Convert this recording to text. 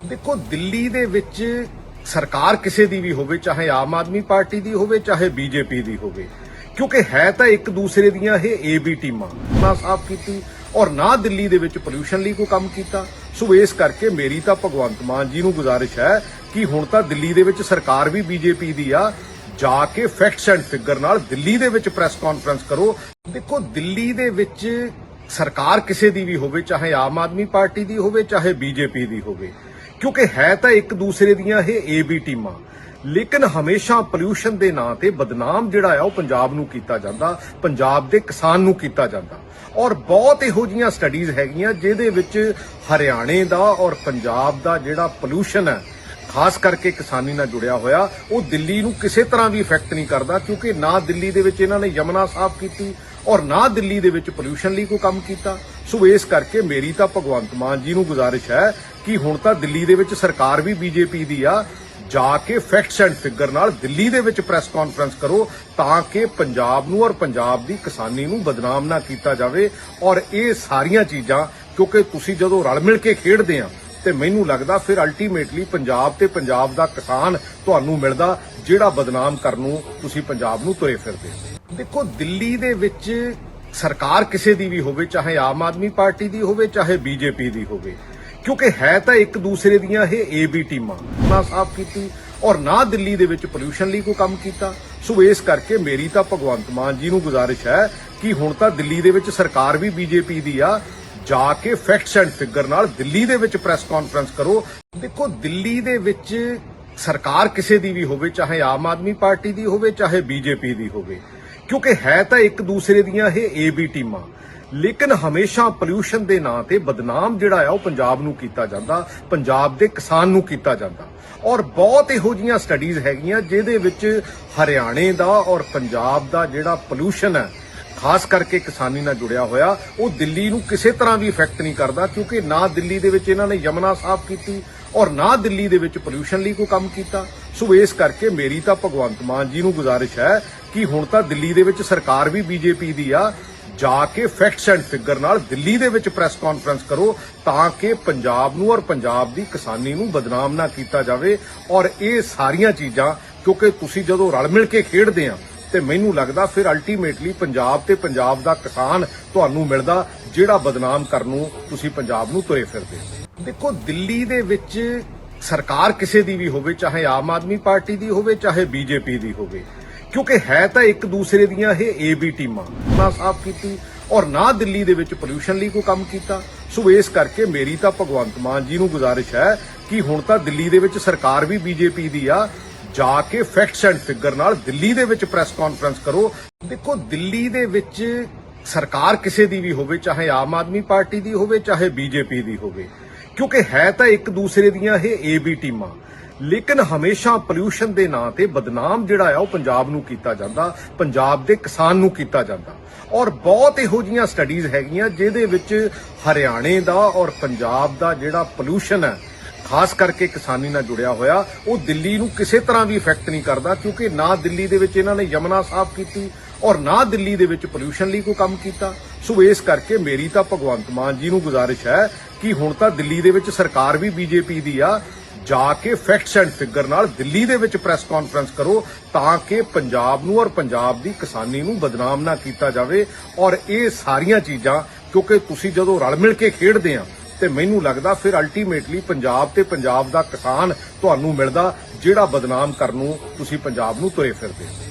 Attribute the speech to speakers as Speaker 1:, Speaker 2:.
Speaker 1: ਦੇਖੋ, ਦਿੱਲੀ ਦੇ ਵਿੱਚ ਸਰਕਾਰ ਕਿਸੇ ਦੀ ਵੀ ਹੋਵੇ, ਚਾਹੇ ਆਮ ਆਦਮੀ ਪਾਰਟੀ ਦੀ ਹੋਵੇ, ਚਾਹੇ ਬੀਜੇਪੀ ਦੀ ਹੋਵੇ, ਕਿਉਂਕਿ ਹੈ ਤਾਂ ਇੱਕ ਦੂਸਰੇ ਦੀਆਂ ਇਹ ਏ ਬੀ ਟੀਮਾਂ। ਨਾ ਸਾਫ਼ ਕੀਤੀ ਔਰ ਨਾ ਦਿੱਲੀ ਦੇ ਵਿੱਚ ਪੋਲੂਸ਼ਨ ਲਈ ਕੋਈ ਕੰਮ ਕੀਤਾ। ਸੋ ਇਸ ਕਰਕੇ ਮੇਰੀ ਤਾਂ ਭਗਵੰਤ ਮਾਨ ਜੀ ਨੂੰ ਗੁਜ਼ਾਰਿਸ਼ ਹੈ ਕਿ ਹੁਣ ਤਾਂ ਦਿੱਲੀ ਦੇ ਵਿੱਚ ਸਰਕਾਰ ਵੀ ਬੀਜੇਪੀ ਦੀ ਆ, ਜਾ ਕੇ ਫੈਕਟਸ ਐਂਡ ਫਿਗਰ ਨਾਲ ਦਿੱਲੀ ਦੇ ਵਿੱਚ ਪ੍ਰੈਸ ਕਾਨਫਰੰਸ ਕਰੋ। ਦੇਖੋ, ਦਿੱਲੀ ਦੇ ਵਿੱਚ ਸਰਕਾਰ ਕਿਸੇ ਦੀ ਵੀ ਹੋਵੇ, ਚਾਹੇ ਆਮ ਆਦਮੀ ਪਾਰਟੀ ਦੀ ਹੋਵੇ, ਚਾਹੇ ਬੀਜੇਪੀ ਦੀ ਹੋਵੇ ਕਿਉਂਕਿ ਹੈ ਤਾਂ ਇੱਕ ਦੂਸਰੇ ਦੀਆਂ ਇਹ ਏ ਬੀ ਟੀਮਾਂ। ਲੇਕਿਨ ਹਮੇਸ਼ਾ ਪੋਲੂਸ਼ਨ ਦੇ ਨਾਂ ਤੇ ਬਦਨਾਮ ਜਿਹੜਾ ਆ ਉਹ ਪੰਜਾਬ ਨੂੰ ਕੀਤਾ ਜਾਂਦਾ, ਪੰਜਾਬ ਦੇ ਕਿਸਾਨ ਨੂੰ ਕੀਤਾ ਜਾਂਦਾ। ਔਰ ਬਹੁਤ ਇਹੋ ਜੀਆਂ ਸਟੱਡੀਜ਼ ਹੈਗੀਆਂ ਜਿਹਦੇ ਵਿੱਚ ਹਰਿਆਣੇ ਦਾ ਔਰ ਪੰਜਾਬ ਦਾ ਜਿਹੜਾ ਪੋਲੂਸ਼ਨ ਹੈ, ਖਾਸ ਕਰਕੇ ਕਿਸਾਨੀ ਨਾਲ ਜੁੜਿਆ ਹੋਇਆ, ਉਹ ਦਿੱਲੀ ਨੂੰ ਕਿਸੇ ਤਰ੍ਹਾਂ ਵੀ ਇਫੈਕਟ ਨਹੀਂ ਕਰਦਾ ਕਿਉਂਕਿ ਨਾ ਦਿੱਲੀ ਦੇ ਵਿੱਚ ਇਹਨਾਂ ਨੇ ਯਮਨਾ ਸਾਫ਼ ਕੀਤੀ ਔਰ ਨਾ ਦਿੱਲੀ ਦੇ ਵਿੱਚ ਪੋਲੂਸ਼ਨ ਲਈ ਕੋਈ ਕੰਮ ਕੀਤਾ। ਸੋ ਇਸ ਕਰਕੇ ਮੇਰੀ ਤਾਂ ਭਗਵੰਤ ਮਾਨ ਜੀ ਨੂੰ ਗੁਜ਼ਾਰਿਸ਼ ਹੈ ਕਿ ਹੁਣ ਤਾਂ ਦਿੱਲੀ ਦੇ ਵਿੱਚ ਸਰਕਾਰ ਵੀ ਬੀਜੇਪੀ ਦੀ ਆ, ਜਾ ਕੇ ਫੈਕਟਸ ਐਂਡ ਫਿਗਰ ਨਾਲ ਦਿੱਲੀ ਦੇ ਵਿੱਚ ਪ੍ਰੈਸ ਕਾਨਫਰੰਸ ਕਰੋ ਤਾਂ ਕਿ ਪੰਜਾਬ ਨੂੰ ਔਰ ਪੰਜਾਬ ਦੀ ਕਿਸਾਨੀ ਨੂੰ ਬਦਨਾਮ ਨਾ ਕੀਤਾ ਜਾਵੇ। ਔਰ ਇਹ ਸਾਰੀਆਂ ਚੀਜ਼ਾਂ, ਕਿਉਂਕਿ ਤੁਸੀਂ ਜਦੋਂ ਰਲ ਮਿਲ ਕੇ ਖੇਡਦੇ ਆ, ਤੇ ਮੈਨੂੰ ਲੱਗਦਾ ਫਿਰ ਅਲਟੀਮੇਟਲੀ ਪੰਜਾਬ ਤੇ ਪੰਜਾਬ ਦਾ ਕਿਸਾਨ ਤੁਹਾਨੂੰ ਮਿਲਦਾ, ਜਿਹੜਾ ਬਦਨਾਮ ਕਰਨ ਨੂੰ ਤੁਸੀਂ ਪੰਜਾਬ ਨੂੰ ਤੁਰੇ ਫਿਰਦੇ ਦੇਖੋ, ਦਿੱਲੀ ਦੇ ਵਿੱਚ ਸਰਕਾਰ ਕਿਸੇ ਦੀ ਵੀ ਹੋਵੇ, ਚਾਹੇ ਆਮ ਆਦਮੀ ਪਾਰਟੀ ਦੀ ਹੋਵੇ, ਚਾਹੇ ਬੀਜੇਪੀ ਦੀ ਹੋਵੇ, ਕਿਉਂਕਿ ਹੈ ਤਾਂ ਇੱਕ ਦੂਸਰੇ ਦੀਆਂ ਇਹ ਏ ਟੀਮਾਂ। ਨਾ ਸਾਫ਼ ਕੀਤੀ ਔਰ ਨਾ ਦਿੱਲੀ ਦੇ ਵਿੱਚ ਪੋਲੂਸ਼ਨ ਲਈ ਕੋਈ ਕੰਮ ਕੀਤਾ। ਸੋ ਇਸ ਕਰਕੇ ਮੇਰੀ ਤਾਂ ਭਗਵੰਤ ਮਾਨ ਜੀ ਨੂੰ ਗੁਜ਼ਾਰਿਸ਼ ਹੈ ਕਿ ਹੁਣ ਤਾਂ ਦਿੱਲੀ ਦੇ ਵਿੱਚ ਸਰਕਾਰ ਵੀ ਬੀਜੇਪੀ ਦੀ ਆ, ਜਾ ਕੇ ਫੈਕਟਸ ਐਂਡ ਫਿਗਰ ਨਾਲ ਦਿੱਲੀ ਦੇ ਵਿੱਚ ਪ੍ਰੈਸ ਕਾਨਫਰੰਸ ਕਰੋ। ਦੇਖੋ, ਦਿੱਲੀ ਦੇ ਵਿੱਚ ਸਰਕਾਰ ਕਿਸੇ ਦੀ ਵੀ ਹੋਵੇ, ਚਾਹੇ ਆਮ ਆਦਮੀ ਪਾਰਟੀ ਦੀ ਹੋਵੇ, ਚਾਹੇ ਬੀਜੇਪੀ ਦੀ ਹੋਵੇ ਕਿਉਂਕਿ ਹੈ ਤਾਂ ਇੱਕ ਦੂਸਰੇ ਦੀਆਂ ਇਹ ਏ ਟੀਮਾਂ। ਲੇਕਿਨ ਹਮੇਸ਼ਾ ਪੋਲੂਸ਼ਨ ਦੇ ਨਾਂ ਤੇ ਬਦਨਾਮ ਜਿਹੜਾ ਆ ਉਹ ਪੰਜਾਬ ਨੂੰ ਕੀਤਾ ਜਾਂਦਾ, ਪੰਜਾਬ ਦੇ ਕਿਸਾਨ ਨੂੰ ਕੀਤਾ ਜਾਂਦਾ। ਔਰ ਬਹੁਤ ਇਹੋ ਜੀਆਂ ਸਟੱਡੀਜ਼ ਹੈਗੀਆਂ ਜਿਹਦੇ ਵਿੱਚ ਹਰਿਆਣੇ ਦਾ ਔਰ ਪੰਜਾਬ ਦਾ ਜਿਹੜਾ ਪੋਲੂਸ਼ਨ ਹੈ, ਖਾਸ ਕਰਕੇ ਕਿਸਾਨੀ ਨਾਲ ਜੁੜਿਆ ਹੋਇਆ, ਉਹ ਦਿੱਲੀ ਨੂੰ ਕਿਸੇ ਤਰ੍ਹਾਂ ਵੀ ਇਫੈਕਟ ਨਹੀਂ ਕਰਦਾ ਕਿਉਂਕਿ ਨਾ ਦਿੱਲੀ ਦੇ ਵਿੱਚ ਇਹਨਾਂ ਨੇ ਯਮਨਾ ਸਾਫ਼ ਕੀਤੀ ਔਰ ਨਾ ਦਿੱਲੀ ਦੇ ਵਿੱਚ ਪੋਲੂਸ਼ਨ ਲਈ ਕੋਈ ਕੰਮ ਕੀਤਾ। ਸੋ ਇਸ ਕਰਕੇ ਮੇਰੀ ਤਾਂ ਭਗਵੰਤ ਮਾਨ ਜੀ ਨੂੰ ਗੁਜ਼ਾਰਿਸ਼ ਹੈ ਕਿ ਹੁਣ ਤਾਂ ਦਿੱਲੀ ਦੇ ਵਿੱਚ ਸਰਕਾਰ ਵੀ ਬੀਜੇਪੀ ਦੀ ਆ, ਜਾ ਕੇ ਫੈਕਟਸ ਐਂਡ ਫਿਗਰ ਨਾਲ ਦਿੱਲੀ ਦੇ ਵਿੱਚ ਪ੍ਰੈਸ ਕਾਨਫਰੰਸ ਕਰੋ ਤਾਂ ਕਿ ਪੰਜਾਬ ਨੂੰ ਔਰ ਪੰਜਾਬ ਦੀ ਕਿਸਾਨੀ ਨੂੰ ਬਦਨਾਮ ਨਾ ਕੀਤਾ ਜਾਵੇ ਔਰ ਇਹ ਸਾਰੀਆਂ ਚੀਜ਼ਾਂ, ਕਿਉਂਕਿ ਤੁਸੀਂ ਜਦੋਂ ਰਲ ਮਿਲ ਕੇ ਖੇਡਦੇ ਆ ਤੇ ਮੈਨੂੰ ਲੱਗਦਾ ਫਿਰ ਅਲਟੀਮੇਟਲੀ ਪੰਜਾਬ ਤੇ ਪੰਜਾਬ ਦਾ ਕਿਸਾਨ ਤੁਹਾਨੂੰ ਮਿਲਦਾ ਜਿਹੜਾ ਬਦਨਾਮ ਕਰਨ ਨੂੰ ਤੁਸੀਂ ਪੰਜਾਬ ਨੂੰ ਤੁਰੇ ਫਿਰਦੇ ਦੇਖੋ ਦਿੱਲੀ ਦੇ ਵਿੱਚ ਸਰਕਾਰ ਕਿਸੇ ਦੀ ਵੀ ਹੋਵੇ, ਚਾਹੇ ਆਮ ਆਦਮੀ ਪਾਰਟੀ ਦੀ ਹੋਵੇ, ਚਾਹੇ ਬੀਜੇਪੀ ਦੀ ਹੋਵੇ। ਕਿਉਂਕਿ ਹੈ ਤਾਂ ਇੱਕ ਦੂਸਰੇ ਦੀਆਂ ਇਹ ਏ ਟੀਮਾਂ। ਨਾ ਸਾਫ਼ ਕੀਤੀ ਔਰ ਨਾ ਦਿੱਲੀ ਦੇ ਵਿੱਚ ਪੋਲੂਸ਼ਨ ਲਈ ਕੋਈ ਕੰਮ ਕੀਤਾ। ਸੋ ਇਸ ਕਰਕੇ ਮੇਰੀ ਤਾਂ ਭਗਵੰਤ ਮਾਨ ਜੀ ਨੂੰ ਗੁਜ਼ਾਰਿਸ਼ ਹੈ ਕਿ ਹੁਣ ਤਾਂ ਦਿੱਲੀ ਦੇ ਵਿੱਚ ਸਰਕਾਰ ਵੀ ਬੀਜੇਪੀ ਦੀ ਆ। ਜਾ ਕੇ ਫੈਕਟਸ ਐਂਡ ਫਿਗਰ ਨਾਲ ਦਿੱਲੀ ਦੇ ਵਿੱਚ ਪ੍ਰੈਸ ਕਾਨਫਰੰਸ ਕਰੋ। ਦੇਖੋ, ਦਿੱਲੀ ਦੇ ਵਿੱਚ ਸਰਕਾਰ ਕਿਸੇ ਦੀ ਵੀ ਹੋਵੇ, ਚਾਹੇ ਆਮ ਆਦਮੀ ਪਾਰਟੀ ਦੀ ਹੋਵੇ, ਚਾਹੇ ਬੀਜੇਪੀ ਦੀ ਹੋਵੇ। ਕਿਉਂਕਿ ਹੈ ਤਾਂ ਇੱਕ ਦੂਸਰੇ ਦੀਆਂ ਇਹ ਏ ਬੀ ਟੀਮਾਂ। ਲੇਕਿਨ ਹਮੇਸ਼ਾ ਪੋਲੂਸ਼ਨ ਦੇ ਨਾਂ ਤੇ ਬਦਨਾਮ ਜਿਹੜਾ ਆ, ਉਹ ਪੰਜਾਬ ਨੂੰ ਕੀਤਾ ਜਾਂਦਾ, ਪੰਜਾਬ ਦੇ ਕਿਸਾਨ ਨੂੰ ਕੀਤਾ ਜਾਂਦਾ। ਔਰ ਬਹੁਤ ਇਹੋ ਜੀਆਂ ਸਟੱਡੀਜ਼ ਹੈਗੀਆਂ, ਜਿਹਦੇ ਵਿੱਚ ਹਰਿਆਣੇ ਦਾ ਔਰ ਪੰਜਾਬ ਦਾ ਜਿਹੜਾ ਪੋਲੂਸ਼ਨ ਹੈ, ਖਾਸ ਕਰਕੇ ਕਿਸਾਨੀ ਨਾਲ ਜੁੜਿਆ ਹੋਇਆ, ਉਹ ਦਿੱਲੀ ਨੂੰ ਕਿਸੇ ਤਰ੍ਹਾਂ ਵੀ ਇਫੈਕਟ ਨਹੀਂ ਕਰਦਾ, ਕਿਉਂਕਿ ਨਾ ਦਿੱਲੀ ਦੇ ਵਿੱਚ ਇਹਨਾਂ ਨੇ ਯਮਨਾ ਸਾਫ਼ ਕੀਤੀ ਔਰ ਨਾ ਦਿੱਲੀ ਦੇ ਵਿੱਚ ਪੋਲੂਸ਼ਨ ਲਈ ਕੋਈ ਕੰਮ ਕੀਤਾ। ਸੋ ਇਸ ਕਰਕੇ ਮੇਰੀ ਤਾਂ ਭਗਵੰਤ ਮਾਨ ਜੀ ਨੂੰ ਗੁਜ਼ਾਰਿਸ਼ ਹੈ ਕਿ ਹੁਣ ਤਾਂ ਦਿੱਲੀ ਦੇ ਵਿੱਚ ਸਰਕਾਰ ਵੀ ਬੀਜੇਪੀ ਦੀ ਆ। ਜਾ ਕੇ ਫੈਕਟਸ ਐਂਡ ਫਿਗਰ ਨਾਲ ਦਿੱਲੀ ਦੇ ਵਿੱਚ ਪ੍ਰੈਸ ਕਾਨਫਰੰਸ ਕਰੋ ਤਾਂ ਕਿ ਪੰਜਾਬ ਨੂੰ ਔਰ ਪੰਜਾਬ ਦੀ ਕਿਸਾਨੀ ਨੂੰ ਬਦਨਾਮ ਨਾ ਕੀਤਾ ਜਾਵੇ। ਔਰ ਇਹ ਸਾਰੀਆਂ ਚੀਜ਼ਾਂ, ਕਿਉਂਕਿ ਤੁਸੀਂ ਜਦੋਂ ਰਲ ਮਿਲ ਕੇ ਖੇਡਦੇ ਆ, ਤੇ ਮੈਨੂੰ ਲੱਗਦਾ ਫਿਰ ਅਲਟੀਮੇਟਲੀ ਪੰਜਾਬ ਤੇ ਪੰਜਾਬ ਦਾ ਕਿਸਾਨ ਤੁਹਾਨੂੰ ਮਿਲਦਾ, ਜਿਹੜਾ ਬਦਨਾਮ ਕਰਨ ਨੂੰ ਤੁਸੀਂ ਪੰਜਾਬ ਨੂੰ ਤੁਰੇ ਫਿਰਦੇ ਹੋ।